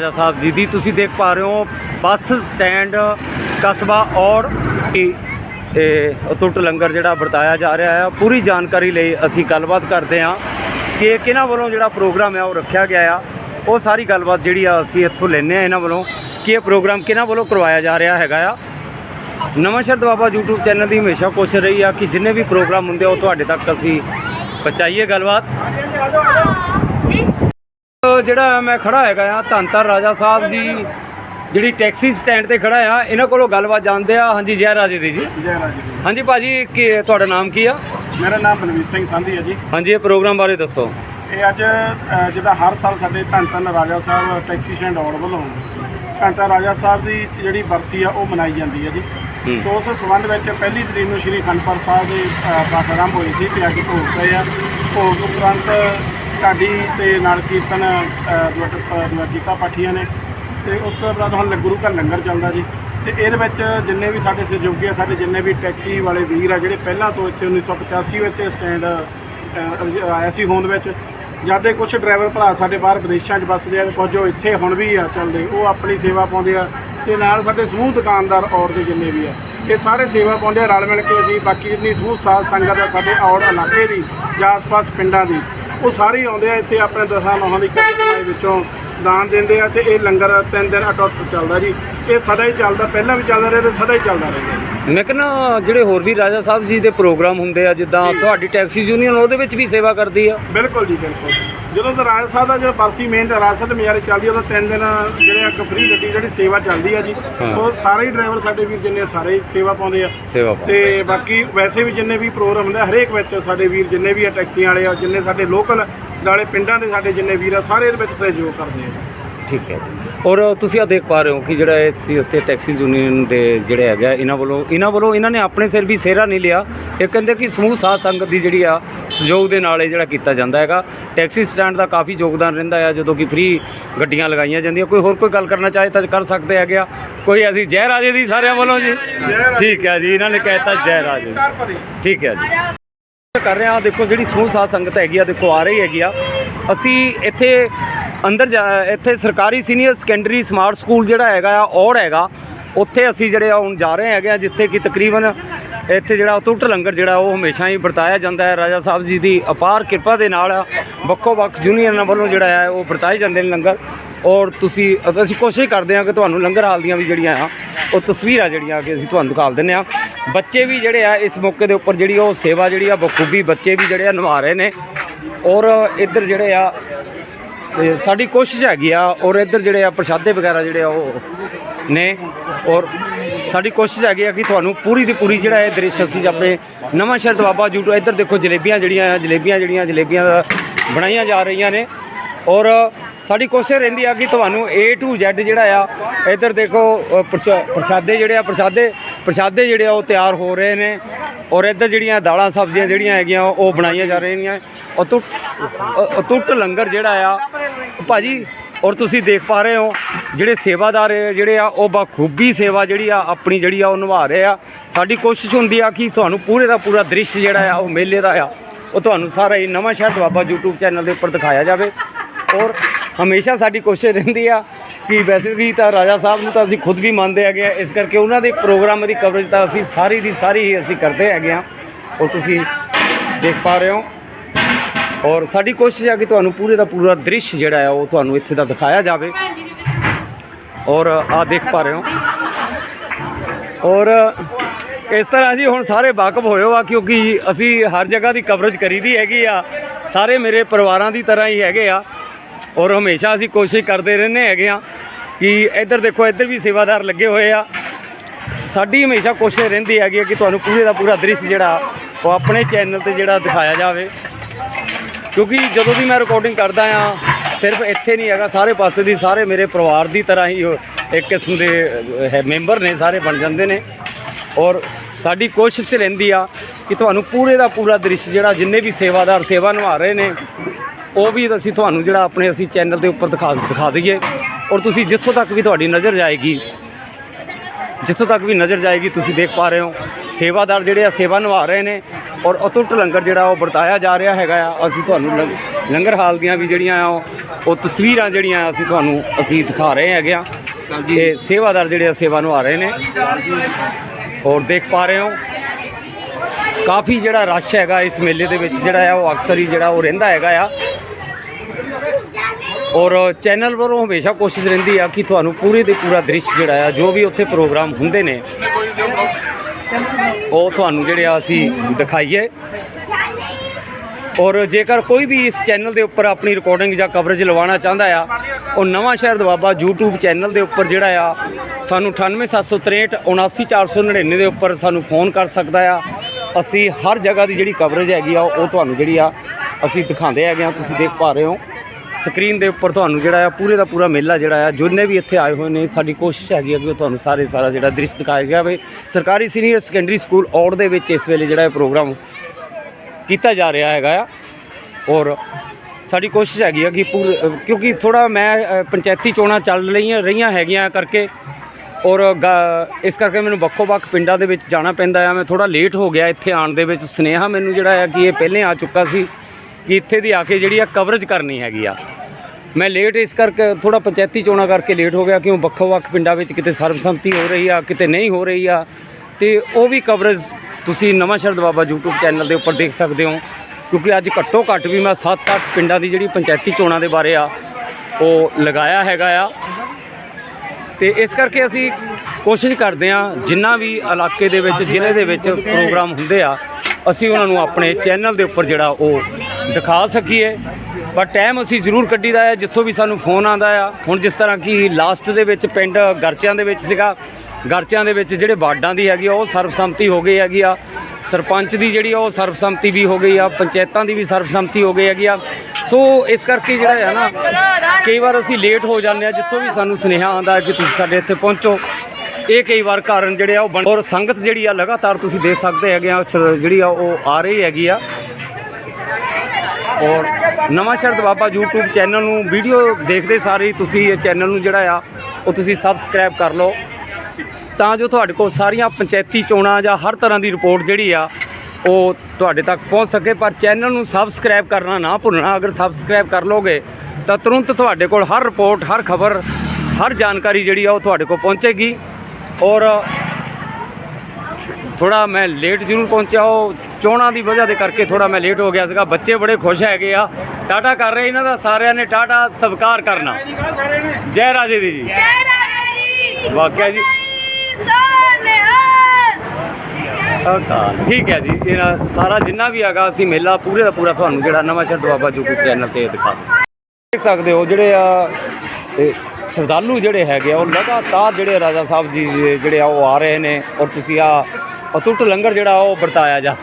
ਰਾਜਾ ਸਾਹਿਬ ਜੀ ਦੀ ਤੁਸੀਂ ਦੇਖ ਪਾ ਰਹੇ ਹੋ ਬੱਸ ਸਟੈਂਡ, ਕਸਬਾ ਔੜ ਕੀ ਇਹ ਅਤੁੱਟ ਲੰਗਰ ਜਿਹੜਾ ਵਰਤਾਇਆ ਜਾ ਰਿਹਾ ਹੈ ਪੂਰੀ ਜਾਣਕਾਰੀ ਲਈ ਅਸੀਂ ਗੱਲਬਾਤ ਕਰਦੇ ਹਾਂ ਕਿ ਇਹ ਕਿਹਨਾਂ ਵੱਲੋਂ ਜਿਹੜਾ ਪ੍ਰੋਗਰਾਮ ਹੈ ਉਹ ਰੱਖਿਆ ਗਿਆ ਆ। ਉਹ ਸਾਰੀ ਗੱਲਬਾਤ ਜਿਹੜੀ ਆ ਅਸੀਂ ਇੱਥੋਂ ਲੈਂਦੇ ਆ ਇਹਨਾਂ ਵੱਲੋਂ ਕਿ ਇਹ ਪ੍ਰੋਗਰਾਮ ਕਿਹਨਾਂ ਵੱਲੋਂ ਕਰਵਾਇਆ ਜਾ ਰਿਹਾ ਹੈਗਾ ਆ। ਨਵਾਂ ਸ਼ਹਿਰ ਦੁਆਬਾ YouTube ਚੈਨਲ ਦੀ ਹਮੇਸ਼ਾ ਕੋਸ਼ਿਸ਼ ਰਹੀ ਆ ਕਿ ਜਿੰਨੇ ਵੀ ਪ੍ਰੋਗਰਾਮ ਹੁੰਦੇ ਆ, ਉਹ ਤੁਹਾਡੇ ਤੱਕ ਅਸੀਂ ਪਹੁੰਚਾਈਏ ਗੱਲਬਾਤ। ਜਿਹੜਾ ਮੈਂ ਖੜਾ ਹੈਗਾ ਆ ਧੰਨ ਰਾਜਾ ਸਾਹਿਬ ਜੀ ਜਿਹੜੀ ਟੈਕਸੀ ਸਟੈਂਡ ਤੇ ਖੜਾ ਆ ਇਹਨਾਂ ਕੋਲੋਂ ਗੱਲਬਾਤ ਜਾਣਦੇ ਆ। ਹਾਂਜੀ ਜੈ ਰਾਜੇ ਦੀ ਜੀ। ਜੈ ਰਾਜ ਜੀ ਹਾਂਜੀ ਭਾਜੀ ਕੀ ਤੁਹਾਡਾ ਨਾਮ ਕੀ ਆ? ਮੇਰਾ ਨਾਮ ਬਲਵੀਰ ਸਿੰਘ ਸੰਧੀ ਹੈ ਜੀ। ਹਾਂਜੀ ਇਹ ਪ੍ਰੋਗਰਾਮ ਬਾਰੇ ਦੱਸੋ। ਇਹ ਅੱਜ ਅ, ਜਿੱਦਾਂ ਹਰ ਸਾਲ ਸਾਡੇ ਧੰਨ ਧੰਨ ਰਾਜਾ ਸਾਹਿਬ ਟੈਕਸੀ ਸਟੈਂਡ ਔੜ ਵੱਲੋਂ ਧੰਨ ਰਾਜਾ ਸਾਹਿਬ ਦੀ ਜਿਹੜੀ ਬਰਸੀ ਆ ਉਹ ਮਨਾਈ ਜਾਂਦੀ ਹੈ ਜੀ। ਹੂੰ। ਸੋ ਉਸ ਸੰਬੰਧ ਵਿੱਚ ਪਹਿਲੀ ਤਰੀਕ ਨੂੰ ਸ਼੍ਰੀ ਖੰਡਪੁਰ ਸਾਹਿਬ ਦੇ ਅ, ਪਾਠ ਆਰੰਭ ਹੋਏ ਸੀ ਤੇ ਅੱਜ ਭੋਗ ਪਏ ਆ। ਭੋਗ ਉਪਰੰਤ ਢਾਡੀ ਤੇ ਨਾਲ ਕੀਰਤਨ ਅ, ਗੀਤਾ ਪਾਠੀਆਂ ਨੇ। ਤੇ ਉਸ ਤੋਂ ਬਾਅਦ ਹੁਣ ਗੁਰੂ ਘਰ ਲੰਗਰ ਚੱਲਦਾ ਜੀ। ਤੇ ਇਹਦੇ ਵਿੱਚ ਜਿੰਨੇ ਵੀ ਸਾਡੇ ਸਹਿਯੋਗੀ ਆ ਸਾਡੇ ਜਿੰਨੇ ਵੀ ਟੈਕਸੀ ਵਾਲੇ ਵੀਰ ਆ ਜਿਹੜੇ ਪਹਿਲਾਂ ਤੋਂ ਇੱਥੇ 1985 ਵਿੱਚ ਸਟੈਂਡ ਆਇਆ ਸੀ ਹੋਂਦ ਵਿੱਚ ਜਾਂਦੇ ਦੇ ਕੁਝ ਡਰਾਈਵਰ ਭਰਾ ਸਾਡੇ ਬਾਹਰ ਵਿਦੇਸ਼ਾਂ 'ਚ ਵੱਸਦੇ ਆ ਕੁਝ ਉਹ ਇੱਥੇ ਹੁਣ ਵੀ ਆ ਚੱਲਦੇ ਉਹ ਆਪਣੀ ਸੇਵਾ ਪਾਉਂਦੇ ਆ। ਤੇ ਨਾਲ ਸਾਡੇ ਸਮੂਹ ਦੁਕਾਨਦਾਰ ਔਰ ਦੇ ਜਿੰਨੇ ਵੀ ਆ ਇਹ ਸਾਰੇ ਸੇਵਾ ਪਾਉਂਦੇ ਆ ਰਲ ਮਿਲ ਕੇ ਜੀ। ਬਾਕੀ ਜਿੰਨੀ ਸਮੂਹ ਸਾਧ ਸੰਗਤ ਆ ਸਾਡੇ ਔਰ ਇਲਾਕੇ ਦੀ ਜਾਂ ਆਸ-ਪਾਸ ਪਿੰਡਾਂ ਦੀ। ਉਹ ਸਾਰੇ ਆਉਂਦੇ ਆ ਇੱਥੇ ਆਪਣੇ ਦਸਾਂ ਨੌਹਾਂ ਦੀ ਕਮਾਈ ਵਿੱਚੋਂ ਦਾਨ ਦਿੰਦੇ ਆ ਤੇ ਇਹ ਲੰਗਰ ਤਿੰਨ ਦਿਨ ਅਟੁੱਟ ਚੱਲਦਾ ਜੀ। ਇਹ ਸਦਾ ਹੀ ਚੱਲਦਾ ਪਹਿਲਾਂ ਵੀ ਚੱਲਦਾ ਰਿਹਾ ਤੇ ਸਦਾ ਹੀ ਚੱਲਦਾ ਰਹੇਗਾ ਮੈਂ ਕਹਿੰਦਾ ਜਿਹੜੇ ਹੋਰ ਵੀ ਰਾਜਾ ਸਾਹਿਬ ਜੀ ਦੇ ਪ੍ਰੋਗਰਾਮ ਹੁੰਦੇ ਆ ਜਿੱਦਾਂ ਤੁਹਾਡੀ ਟੈਕਸੀ ਯੂਨੀਅਨ ਉਹਦੇ ਵਿੱਚ ਵੀ ਸੇਵਾ ਕਰਦੀ ਆ? ਬਿਲਕੁਲ ਜੀ ਬਿਲਕੁਲ। ਜਦੋਂ ਤਾਂ ਰਾਜ ਸਾਹਿਬ ਦਾ ਜਿਹੜਾ ਬਰਸੀ ਮੇਨ ਰਾਜ ਸਾਹਿਬ ਦੇ ਮਿਆਰੇ ਚੱਲਦੀ ਉਹਦਾ ਤਿੰਨ ਦਿਨ ਜਿਹੜੇ ਆ ਫ੍ਰੀ ਗੱਡੀ ਜਿਹੜੀ ਸੇਵਾ ਚੱਲਦੀ ਆ ਜੀ। ਉਹ ਸਾਰੇ ਹੀ ਡਰਾਈਵਰ ਸਾਡੇ ਵੀਰ ਜਿੰਨੇ ਸਾਰੇ ਹੀ ਸੇਵਾ ਪਾਉਂਦੇ ਆ। ਸੇਵਾ ਤੇ ਬਾਕੀ ਵੈਸੇ ਵੀ ਜਿੰਨੇ ਵੀ ਪ੍ਰੋਗਰਾਮ ਹੁੰਦੇ ਹਰੇਕ ਵਿੱਚ ਸਾਡੇ ਵੀਰ ਜਿੰਨੇ ਵੀ ਆ ਟੈਕਸੀਆਂ ਵਾਲੇ ਆ ਜਿੰਨੇ ਸਾਡੇ ਲੋਕਲ ਨਾਲੇ ਪਿੰਡਾਂ ਦੇ ਸਾਡੇ ਜਿੰਨੇ ਵੀਰ ਆ ਸਾਰੇ ਇਹਦੇ ਵਿੱਚ ਸਹਿਯੋਗ ਕਰਦੇ ਆ ਠੀਕ ਹੈ ਔਰ ਤੁਸੀਂ ਆ ਦੇਖ ਪਾ ਰਹੇ ਹੋ ਕਿ ਜਿਹੜਾ ਇਹ ਸੀ ਉੱਤੇ ਟੈਕਸੀ ਯੂਨੀਅਨ ਦੇ ਜਿਹੜੇ ਹੈਗਾ ਇਹਨਾਂ ਵੱਲੋਂ ਇਹਨਾਂ ਵੱਲੋਂ ਇਹਨਾਂ ਨੇ ਆਪਣੇ ਸਿਰ ਵੀ ਸੇਰਾ ਨਹੀਂ ਲਿਆ। ਇਹ ਕਹਿੰਦੇ ਕਿ ਸਮੂਹ ਸਾਧ ਸੰਗਤ ਦੀ ਜਿਹੜੀ ਆ, ਸਹਿਯੋਗ ਦੇ ਨਾਲ ਇਹ ਜਿਹੜਾ ਕੀਤਾ ਜਾਂਦਾ ਹੈਗਾ। ਟੈਕਸੀ ਸਟੈਂਡ ਦਾ ਕਾਫੀ ਯੋਗਦਾਨ ਰਹਿੰਦਾ ਆ, ਜਦੋਂ ਕਿ ਫ੍ਰੀ ਗੱਡੀਆਂ ਲਗਾਈਆਂ ਜਾਂਦੀਆਂ। ਕੋਈ ਹੋਰ ਕੋਈ ਗੱਲ ਕਰਨਾ ਚਾਹੇ ਤਾਂ ਕਰ ਸਕਦੇ ਹੈਗੇ ਆ। ਕੋਈ ਅਸੀਂ ਜੈ ਰਾਜੇ ਦੀ ਸਾਰਿਆਂ ਵੱਲੋਂ ਜੀ? ਠੀਕ ਹੈ ਜੀ, ਇਹਨਾਂ ਨੇ ਕਹਿਤਾ ਜੈ ਰਾਜੇ। ਘਰ ਠੀਕ ਹੈ ਜੀ। ਕਰ ਰਹੇ ਹਾਂ ਦੇਖੋ ਜਿਹੜੀ ਸਮੂਹ ਸਾਧ ਸੰਗਤ ਹੈਗੀ ਆ, ਦੇਖੋ ਆ ਰਹੀ ਹੈਗੀ ਆ। ਅਸੀਂ ਇੱਥੇ ਅੰਦਰ ਜਾ- ਇੱਥੇ ਸਰਕਾਰੀ ਸੀਨੀਅਰ ਸੈਕੰਡਰੀ ਸਮਾਰਟ ਸਕੂਲ ਜਿਹੜਾ ਹੈਗਾ ਆ ਔੜ ਹੈਗਾ, ਉੱਥੇ ਅਸੀਂ ਜਿਹੜੇ ਆ ਹੁਣ ਜਾ ਰਹੇ ਹੈਗੇ ਆ, ਜਿੱਥੇ ਕਿ ਤਕਰੀਬਨ ਇੱਥੇ ਜਿਹੜਾ ਅਤੁੱਟ ਲੰਗਰ ਜਿਹੜਾ ਉਹ ਹਮੇਸ਼ਾ ਹੀ ਵਰਤਾਇਆ ਜਾਂਦਾ ਹੈ। ਰਾਜਾ ਸਾਹਿਬ ਜੀ ਦੀ ਅਪਾਰ ਕਿਰਪਾ ਦੇ ਨਾਲ ਵੱਖੋ ਵੱਖ ਯੂਨੀਅਨਾਂ ਵੱਲੋਂ ਜਿਹੜਾ ਹੈ ਉਹ ਵਰਤਾਏ ਜਾਂਦੇ ਨੇ ਲੰਗਰ। ਔਰ ਤੁਸੀਂ ਅਸੀਂ ਕੋਸ਼ਿਸ਼ ਕਰਦੇ ਹਾਂ ਕਿ ਤੁਹਾਨੂੰ ਲੰਗਰ ਹਾਲ ਦੀਆਂ ਵੀ ਜਿਹੜੀਆਂ ਆ, ਉਹ ਤਸਵੀਰਾਂ ਜਿਹੜੀਆਂ ਕਿ ਅਸੀਂ ਤੁਹਾਨੂੰ ਦਿਖਾ ਦਿੰਦੇ ਆ ਬੱਚੇ ਵੀ ਜਿਹੜੇ ਆ, ਇਸ ਮੌਕੇ ਦੇ ਉੱਪਰ ਜਿਹੜੀ ਉਹ ਸੇਵਾ ਜਿਹੜੀ ਆ, ਬਖੂਬੀ ਬੱਚੇ ਵੀ ਜਿਹੜੇ ਆ ਨਿਭਾ ਰਹੇ ਨੇ। ਔਰ ਇੱਧਰ ਜਿਹੜੇ ਆ ਤੇ ਸਾਡੀ ਕੋਸ਼ਿਸ਼ ਹੈਗੀ ਆ ਔਰ ਇੱਧਰ ਜਿਹੜੇ ਆ ਪ੍ਰਸ਼ਾਦੇ ਵਗੈਰਾ ਜਿਹੜੇ ਆ ਉਹ ਨੇ ਔਰ ਸਾਡੀ ਕੋਸ਼ਿਸ਼ ਹੈਗੀ ਆ ਕਿ ਤੁਹਾਨੂੰ ਪੂਰੀ ਦੀ ਪੂਰੀ ਜਿਹੜਾ ਇਹ ਦ੍ਰਿਸ਼ ਅਸੀਂ ਆਪਣੇ ਨਵਾਂ ਸ਼ਹਿਰ ਦਵਾਬਾ ਜੂਟੋ ਇੱਧਰ ਦੇਖੋ ਜਲੇਬੀਆਂ ਜਿਹੜੀਆਂ ਆ ਜਲੇਬੀਆਂ ਜਿਹੜੀਆਂ ਜਲੇਬੀਆਂ ਬਣਾਈਆਂ ਜਾ ਰਹੀਆਂ ਨੇ। ਔਰ ਸਾਡੀ ਕੋਸ਼ਿਸ਼ ਰਹਿੰਦੀ ਆ ਕਿ ਤੁਹਾਨੂੰ A to Z ਜਿਹੜਾ ਆ ਇੱਧਰ ਦੇਖੋ ਅ, ਪ੍ਰਸ਼ਾਦੇ ਜਿਹੜੇ ਆ ਪ੍ਰਸ਼ਾਦੇ ਪ੍ਰਸ਼ਾਦੇ ਜਿਹੜੇ ਆ ਉਹ ਤਿਆਰ ਹੋ ਰਹੇ ਨੇ ਔਰ ਇੱਧਰ ਜਿਹੜੀਆਂ ਦਾਲਾਂ ਸਬਜ਼ੀਆਂ ਜਿਹੜੀਆਂ ਹੈਗੀਆਂ ਉਹ ਬਣਾਈਆਂ ਜਾ ਰਹੀਆਂ ਅਤੁੱਟ ਅ- ਅਤੁੱਟ ਲੰਗਰ ਜਿਹੜਾ ਆ, ਭਾਜੀ, ਔਰ ਤੁਸੀਂ ਦੇਖ ਪਾ ਰਹੇ ਹੋ, ਜਿਹੜੇ ਸੇਵਾਦਾਰ ਜਿਹੜੇ ਆ, ਉਹ ਬਖੂਬੀ ਸੇਵਾ ਜਿਹੜੀ ਆ, ਆਪਣੀ ਜਿਹੜੀ ਆ, ਉਹ ਨਿਭਾ ਰਹੇ ਆ। ਸਾਡੀ ਕੋਸ਼ਿਸ਼ ਹੁੰਦੀ ਆ ਕਿ ਤੁਹਾਨੂੰ ਪੂਰੇ ਦਾ ਪੂਰਾ ਦ੍ਰਿਸ਼ ਜਿਹੜਾ ਆ, ਉਹ ਮੇਲੇ ਦਾ ਆ, ਉਹ ਤੁਹਾਨੂੰ ਸਾਰਾ ਹੀ ਨਵਾਂ ਸ਼ਹਿਰ ਦੁਆਬਾ YouTube ਚੈਨਲ ਦੇ ਉੱਪਰ ਦਿਖਾਇਆ ਜਾਵੇ। ਔਰ ਹਮੇਸ਼ਾ ਸਾਡੀ ਕੋਸ਼ਿਸ਼ ਰਹਿੰਦੀ ਆ ਕਿ ਵੈਸੇ ਵੀ ਤਾਂ ਰਾਜਾ ਸਾਹਿਬ ਨੂੰ ਤਾਂ ਅਸੀਂ ਖੁਦ ਵੀ ਮੰਨਦੇ ਹੈਗੇ ਆ, ਇਸ ਕਰਕੇ ਉਹਨਾਂ ਦੇ ਪ੍ਰੋਗਰਾਮ ਦੀ ਕਵਰੇਜ ਤਾਂ ਅਸੀਂ ਸਾਰੀ ਦੀ ਸਾਰੀ ਹੀ ਅਸੀਂ ਕਰਦੇ ਹੈਗੇ ਆ, ਔਰ ਤੁਸੀਂ ਦੇਖ ਪਾ ਰਹੇ ਹੋ। ਔਰ ਸਾਡੀ ਕੋਸ਼ਿਸ਼ ਹੈ ਕਿ ਤੁਹਾਨੂੰ ਪੂਰੇ ਦਾ ਪੂਰਾ ਦ੍ਰਿਸ਼ ਜਿਹੜਾ ਹੈ ਉਹ ਤੁਹਾਨੂੰ ਇੱਥੇ ਦਾ ਦਿਖਾਇਆ ਜਾਵੇ। ਔਰ ਆ ਦੇਖ ਪਾ ਰਹੇ ਹੋ। ਔਰ ਇਸ ਤਰ੍ਹਾਂ ਜੀ ਹੁਣ ਸਾਰੇ ਵਾਕਫ ਹੋਏ ਹੋ ਆ, ਕਿਉਂਕਿ ਅਸੀਂ ਹਰ ਜਗ੍ਹਾ ਦੀ ਕਵਰੇਜ ਕਰੀਦੀ ਹੈਗੀ ਆ, ਸਾਰੇ ਮੇਰੇ ਪਰਿਵਾਰਾਂ ਦੀ ਤਰ੍ਹਾਂ ਹੀ ਹੈਗੇ ਆ। ਔਰ ਹਮੇਸ਼ਾ ਅਸੀਂ ਕੋਸ਼ਿਸ਼ ਕਰਦੇ ਰਹਿੰਦੇ ਹੈਗੇ ਆ ਕਿ ਇੱਧਰ ਦੇਖੋ, ਇੱਧਰ ਵੀ ਸੇਵਾਦਾਰ ਲੱਗੇ ਹੋਏ ਆ। ਸਾਡੀ ਹਮੇਸ਼ਾ ਕੋਸ਼ਿਸ਼ ਰਹਿੰਦੀ ਹੈਗੀ ਆ ਕਿ ਤੁਹਾਨੂੰ ਪੂਰੇ ਦਾ ਪੂਰਾ ਦ੍ਰਿਸ਼ ਜਿਹੜਾ ਉਹ ਆਪਣੇ ਚੈਨਲ ਤੇ ਜਿਹੜਾ ਦਿਖਾਇਆ ਜਾਵੇ। ਕਿਉਂਕਿ ਜਦੋਂ ਵੀ ਮੈਂ ਰਿਕਾਰਡਿੰਗ ਕਰਦਾ ਆ, ਸਿਰਫ ਇੱਥੇ ਨਹੀਂ ਹੈਗਾ, ਸਾਰੇ ਪਾਸੇ ਦੀ, ਸਾਰੇ ਮੇਰੇ ਪਰਿਵਾਰ ਦੀ ਤਰ੍ਹਾਂ ਹੀ ਇੱਕ ਕਿਸਮ ਦੇ ਹੈ, ਮੈਂਬਰ ਨੇ, ਸਾਰੇ ਬਣ ਜਾਂਦੇ ਨੇ। ਔਰ ਸਾਡੀ ਕੋਸ਼ਿਸ਼ ਰਹਿੰਦੀ ਆ ਕਿ ਤੁਹਾਨੂੰ ਪੂਰੇ ਦਾ ਪੂਰਾ ਦ੍ਰਿਸ਼ ਜਿਹੜਾ ਜਿੰਨੇ ਵੀ ਸੇਵਾਦਾਰ ਸੇਵਾ ਨਿਭਾ ਰਹੇ ਨੇ ਉਹ ਵੀ ਅਸੀਂ ਤੁਹਾਨੂੰ ਜਿਹੜਾ ਆਪਣੇ ਅਸੀਂ ਚੈਨਲ ਦੇ ਉੱਪਰ ਦਿਖਾ ਦਿਖਾ ਦਈਏ ਔਰ ਤੁਸੀਂ ਜਿੱਥੋਂ ਤੱਕ ਵੀ ਤੁਹਾਡੀ ਨਜ਼ਰ ਜਾਏਗੀ ਜਿੱਥੋਂ ਤੱਕ ਵੀ ਨਜ਼ਰ ਜਾਏਗੀ ਤੁਸੀਂ ਦੇਖ ਪਾ ਰਹੇ ਹੋ ਸੇਵਾਦਾਰ ਜਿਹੜੇ ਆ ਸੇਵਾ ਨਿਭਾ ਰਹੇ ਨੇ ਔਰ ਅਤੁੱਟ ਲੰਗਰ ਜਿਹੜਾ ਉਹ ਵਰਤਾਇਆ ਜਾ ਰਿਹਾ ਹੈਗਾ ਆ ਅਸੀਂ ਤੁਹਾਨੂੰ ਲੰਗ- ਲੰਗਰ ਹਾਲ ਦੀਆਂ ਵੀ ਜਿਹੜੀਆਂ ਆ ਉਹ- ਉਹ ਤਸਵੀਰਾਂ ਜਿਹੜੀਆਂ ਅਸੀਂ ਤੁਹਾਨੂੰ ਅਸੀਂ ਦਿਖਾ ਰਹੇ ਹੈਗੇ ਆ। ਇਹ ਸੇਵਾਦਾਰ ਜਿਹੜੇ ਆ ਸੇਵਾ ਨਿਭਾ ਰਹੇ ਨੇ ਔਰ ਦੇਖ ਪਾ ਰਹੇ ਹੋ। ਕਾਫੀ ਜਿਹੜਾ ਰਸ਼ ਹੈਗਾ ਇਸ ਮੇਲੇ ਦੇ ਵਿੱਚ, ਜਿਹੜਾ ਆ ਉਹ ਅਕਸਰ ਹੀ ਜਿਹੜਾ ਉਹ ਰਹਿੰਦਾ ਹੈਗਾ ਆ। ਔਰ ਚੈਨਲ ਵੱਲੋਂ ਹਮੇਸ਼ਾ ਕੋਸ਼ਿਸ਼ ਰਹਿੰਦੀ ਆ ਕਿ ਤੁਹਾਨੂੰ ਪੂਰੇ ਦੇ ਪੂਰਾ ਦ੍ਰਿਸ਼ ਜਿਹੜਾ ਆ, ਜੋ ਵੀ ਉੱਥੇ ਪ੍ਰੋਗਰਾਮ ਹੁੰਦੇ ਨੇ, ਉਹ ਤੁਹਾਨੂੰ ਜਿਹੜੇ ਆ ਅਸੀਂ ਦਿਖਾਈਏ। ਔਰ ਜੇਕਰ ਕੋਈ ਵੀ ਇਸ ਚੈਨਲ ਦੇ ਉੱਪਰ ਆਪਣੀ ਰਿਕਾਰਡਿੰਗ ਜਾਂ ਕਵਰੇਜ ਲਵਾਉਣਾ ਚਾਹੁੰਦਾ ਆ, ਉਹ ਨਵਾਂ ਸ਼ਹਿਰ ਦਵਾਬਾ YouTube ਚੈਨਲ ਦੇ ਉੱਪਰ ਜਿਹੜਾ ਆ, ਸਾਨੂੰ 98763 79499 ਦੇ ਉੱਪਰ ਸਾਨੂੰ ਫੋਨ ਕਰ ਸਕਦਾ ਆ। ਅਸੀਂ ਹਰ ਜਗ੍ਹਾ ਦੀ ਜਿਹੜੀ ਕਵਰੇਜ ਹੈਗੀ ਆ, ਉਹ ਤੁਹਾਨੂੰ ਜਿਹੜੀ ਆ, ਅਸੀਂ ਦਿਖਾਉਂਦੇ ਹੈਗੇ ਆ, ਤੁਸੀਂ ਦੇਖ ਪਾ ਰਹੇ ਹੋ। ਸਕਰੀਨ ਦੇ ਉੱਪਰ ਤੁਹਾਨੂੰ ਜਿਹੜਾ ਆ, ਪੂਰੇ ਦਾ ਪੂਰਾ ਮੇਲਾ ਜਿਹੜਾ ਆ, ਜਿੰਨੇ ਵੀ ਇੱਥੇ ਆਏ ਹੋਏ ਨੇ, ਸਾਡੀ ਕੋਸ਼ਿਸ਼ ਹੈਗੀ ਆ ਕਿ ਉਹ ਤੁਹਾਨੂੰ ਸਾਰੇ ਸਾਰਾ ਜਿਹੜਾ ਦ੍ਰਿਸ਼ ਦਿਖਾਇਆ ਜਾਵੇ। ਸਰਕਾਰੀ ਸੀਨੀਅਰ ਸੈਕੰਡਰੀ ਸਕੂਲ ਔੜ ਦੇ ਵਿੱਚ ਇਸ ਵੇਲੇ ਜਿਹੜਾ ਇਹ ਪ੍ਰੋਗਰਾਮ ਕੀਤਾ ਜਾ ਰਿਹਾ ਹੈਗਾ ਆ। ਔਰ ਸਾਡੀ ਕੋਸ਼ਿਸ਼ ਹੈਗੀ ਆ ਕਿ ਪੂਰ ਕਿਉਂਕਿ ਥੋੜਾ ਮੈਂ ਪੰਚਾਇਤੀ ਚੋਣਾਂ ਚੱਲ ਰਹੀਆਂ ਰਹੀਆਂ ਹੈਗੀਆਂ ਕਰਕੇ ਔਰ ਗ- ਇਸ ਕਰਕੇ ਮੈਨੂੰ ਵੱਖੋ-ਵੱਖ ਪਿੰਡਾਂ ਦੇ ਵਿੱਚ ਜਾਣਾ ਪੈਂਦਾ ਆ। ਮੈਂ ਥੋੜਾ ਲੇਟ ਹੋ ਗਿਆ ਇੱਥੇ ਆਉਣ ਦੇ ਵਿੱਚ। ਸਨੇਹਾ ਮੈਨੂੰ ਜਿਹੜਾ ਆ ਕਿ ਇਹ ਪਹਿਲੇ ਆ ਚੁੱਕਾ ਸੀ ਕਿ ਇੱਥੇ ਦੀ ਆ ਕੇ ਜਿਹੜੀ ਆ ਕਵਰੇਜ ਕਰਨੀ ਹੈਗੀ ਆ। ਮੈਂ ਲੇਟ ਇਸ ਕਰਕੇ ਥੋੜਾ ਪੰਚਾਇਤੀ ਚੋਣਾਂ ਕਰਕੇ ਲੇਟ ਹੋ ਗਿਆ ਕਿਉਂ? ਵੱਖੋ-ਵੱਖ ਪਿੰਡਾਂ ਵਿੱਚ ਕਿਤੇ ਸਰਬਸੰਮਤੀ ਹੋ ਰਹੀ ਆ, ਕਿਤੇ ਨਹੀਂ ਹੋ ਰਹੀ ਆ। ਤੇ ਉਹ ਵੀ ਕਵਰੇਜ ਤੁਸੀਂ ਨਵਾਂ ਸ਼ਰਦ ਬਾਬਾ YouTube ਚੈਨਲ ਦੇ ਉੱਪਰ ਦੇਖ ਸਕਦੇ ਹੋ। ਕਿਉਂਕਿ ਅੱਜ ਘੱਟੋ ਘੱਟ ਵੀ ਮੈਂ 7-8 ਪਿੰਡਾਂ ਦੀ ਜਿਹੜੀ ਪੰਚਾਇਤੀ ਚੋਣਾਂ ਦੇ ਬਾਰੇ ਆ, ਉਹ ਲਗਾਇਆ ਹੈਗਾ ਆ। ਤੇ ਇਸ ਕਰਕੇ ਅਸੀਂ ਕੋਸ਼ਿਸ਼ ਕਰਦੇ ਆ ਜਿੰਨਾ ਵੀ ਇਲਾਕੇ ਦੇ ਵਿੱਚ, ਜ਼ਿਲ੍ਹੇ ਦੇ ਵਿੱਚ ਪ੍ਰੋਗਰਾਮ ਹੁੰਦੇ ਆ, ਅਸੀਂ ਉਹਨਾਂ ਨੂੰ ਆਪਣੇ ਚੈਨਲ ਦੇ ਉੱਪਰ ਜਿਹੜਾ ਉਹ ਦਿਖਾ ਸਕੀਏ। ਪਰ ਟਾਈਮ ਅਸੀਂ ਜ਼ਰੂਰ ਕੱਢੀਦਾ ਹੈ ਜਿੱਥੋਂ ਵੀ ਸਾਨੂੰ ਫੋਨ ਆਂਦਾ ਆ। ਹੁਣ ਜਿਸ ਤਰ੍ਹਾਂ ਕਿ ਲਾਸਟ ਦੇ ਵਿੱਚ ਪਿੰਡ ਗਰਚਿਆਂ ਦੇ ਵਿੱਚ ਸੀਗਾ, ਗਰਚਿਆਂ ਦੇ ਵਿੱਚ ਜਿਹੜੇ ਵਾਰਡਾਂ ਦੀ ਹੈਗੀ ਆ, ਉਹ ਸਰਬਸੰਮਤੀ ਹੋ ਗਈ ਹੈਗੀ ਆ। ਸਰਪੰਚ ਦੀ ਜਿਹੜੀ ਆ, ਉਹ ਸਰਬਸੰਮਤੀ ਵੀ ਹੋ ਗਈ ਆ, ਪੰਚਾਇਤਾਂ ਦੀ ਵੀ ਸਰਬਸੰਮਤੀ ਹੋ ਗਈ ਹੈਗੀ ਆ। ਸੋ ਇਸ ਕਰਕੇ ਜਿਹੜਾ ਹੈ ਨਾ ਕਈ ਵਾਰ ਅਸੀਂ ਲੇਟ ਹੋ ਜਾਂਦੇ ਆ ਜਿੱਥੋਂ ਵੀ ਸਾਨੂੰ ਸੁਨੇਹਾ ਆਉਂਦਾ ਕਿ ਤੁਸੀਂ ਸਾਡੇ ਇੱਥੇ ਪਹੁੰਚੋ। ਇਹ ਕਈ ਵਾਰ ਕਾਰਨ ਜਿਹੜੇ ਆ, ਉਹ ਬਣ ਔਰ ਸੰਗਤ ਜਿਹੜੀ ਆ, ਲਗਾਤਾਰ ਤੁਸੀਂ ਦੇਖ ਸਕਦੇ ਹੈਗੇ ਆ ਜਿਹੜੀ ਆ, ਉਹ ਆ ਰਹੀ ਹੈਗੀ ਆ। ਔਰ ਨਵਾਂ ਸ਼ਰਦ ਬਾਬਾ YouTube ਚੈਨਲ ਨੂੰ ਵੀਡੀਓ ਦੇਖਦੇ ਸਾਰੇ ਤੁਸੀਂ ਇਹ ਚੈਨਲ ਨੂੰ ਜਿਹੜਾ ਆ, ਉਹ ਤੁਸੀਂ ਸਬਸਕ੍ਰਾਈਬ ਕਰ ਲਓ। ਤਾਂ ਜੋ ਤੁਹਾਡੇ ਕੋਲ ਸਾਰੀਆਂ ਪੰਚਾਇਤੀ ਚੋਣਾਂ ਜਾਂ ਹਰ ਤਰ੍ਹਾਂ ਦੀ ਰਿਪੋਰਟ ਜਿਹੜੀ ਆ, ਉਹ ਤੁਹਾਡੇ ਤੱਕ ਪਹੁੰਚ ਸਕੇ। ਪਰ ਚੈਨਲ ਨੂੰ ਸਬਸਕ੍ਰਾਈਬ ਕਰਨਾ ਨਾ ਭੁੱਲਣਾ। ਅਗਰ ਸਬਸਕ੍ਰਾਈਬ ਕਰ ਲੋਗੇ ਤਾਂ ਤੁਰੰਤ ਤੁਹਾਡੇ ਕੋਲ ਹਰ ਰਿਪੋਰਟ ਹਰ ਖਬਰ ਹਰ ਜਾਣਕਾਰੀ ਜਿਹੜੀ ਆ ਉਹ ਤੁਹਾਡੇ ਕੋਲ ਪਹੁੰਚੇਗੀ। ਔਰ ਥੋੜਾ ਮੈਂ ਲੇਟ ਜ਼ਰੂਰ ਪਹੁੰਚਿਆ ਉਹ ਚੋਣਾਂ ਦੀ ਵਜ੍ਹਾ ਦੇ ਕਰਕੇ ਥੋੜਾ ਮੈਂ ਲੇਟ ਹੋ ਗਿਆ ਸੀਗਾ। ਬੱਚੇ ਬੜੇ ਖੁਸ਼ ਹੈਗੇ ਆ। ਟਾਟਾ ਕਰ ਰਹੇ ਇਹਨਾਂ ਦਾ ਸਾਰਿਆਂ ਨੇ ਟਾਟਾ ਸਵਕਾਰ ਕਰਨਾ। ਜੈ ਰਾਜੇ ਦੀ ਜੀ। ਜੈ ਰਾਜਾ ਜੀ ਵਾਕਿਆ ਜੀ। ਠੀਕ ਹੈ ਜੀ ਇਹ ਸਾਰਾ ਜਿੰਨਾ ਵੀ ਹੈਗਾ ਅਸੀਂ ਮੇਲਾ ਪੂਰੇ ਦਾ ਪੂਰਾ ਤੁਹਾਨੂੰ ਜਿਹੜਾ ਨਵਾਂ ਸ਼ਹਿਰ ਦੁਆਬਾ YouTube ਚੈਨਲ ਤੇ ਦਿਖਾ ਦੇਖ ਸਕਦੇ ਹੋ ਜਿਹੜੇ ਆ ਸ਼ਰਧਾਲੂ ਜਿਹੜੇ ਹੈਗੇ ਆ, ਉਹ ਲਗਾਤਾਰ ਜਿਹੜੇ ਰਾਜਾ ਸਾਹਿਬ ਜੀ ਜਿਹੜੇ ਆ, ਉਹ ਆ ਰਹੇ ਨੇ ਔਰ ਤੁਸੀਂ ਆ ਅਟੁੱਟ ਲੰਗਰ ਜਿਹੜਾ ਉਹ ਵਰਤਾਇਆ ਜਾ